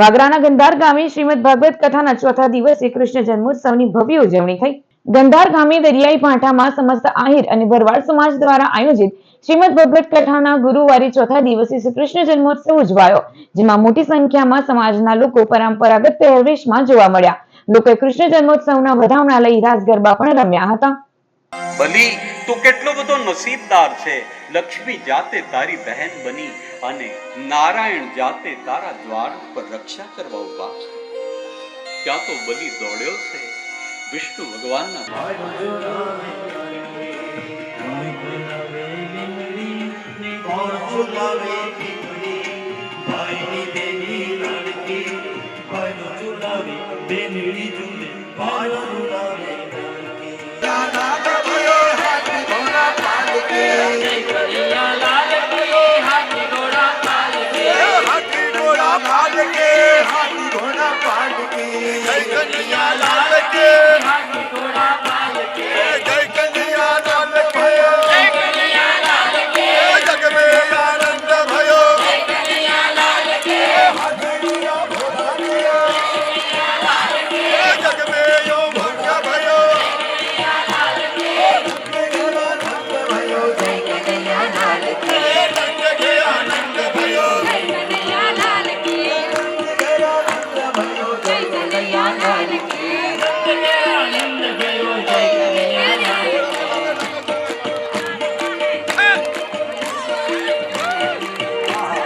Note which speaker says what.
Speaker 1: વાગરાના ગંધાર ગામે શ્રીમદ ભાગવત કથાના ચોથા દિવસે કૃષ્ણ જન્મોત્સવની ભવ્ય ઉજવણી થઈ. ગંધાર ગામે દરિયાઈ પાંઠામાં સમસ્ત આહિર અને ભરવાડ સમાજ દ્વારા આયોજિત શ્રીમદ ભગવત કથાના ગુરુવારે ચોથા દિવસે શ્રી કૃષ્ણ જન્મોત્સવ ઉજવાયો, જેમાં મોટી સંખ્યામાં સમાજના લોકો પરંપરાગત પહેરવેશમાં જોવા મળ્યા. લોકોએ કૃષ્ણ જન્મોત્સવના વધામણા લઈ રાસ ગરબા પણ રમ્યા હતા.
Speaker 2: બલી તું કેટલો બધો નસીબદાર છે. લક્ષ્મી જાતે તારી બહેન બની અને નારાયણ જાતે તારા દ્વાર ઉપર રક્ષા કરવા ઊભા છે. ત્યાં તો બલી દોડ્યો છે. વિષ્ણુ ભગવાનના
Speaker 3: બેનડી જુલે ભાઈનો ઝુલાવે Yeah.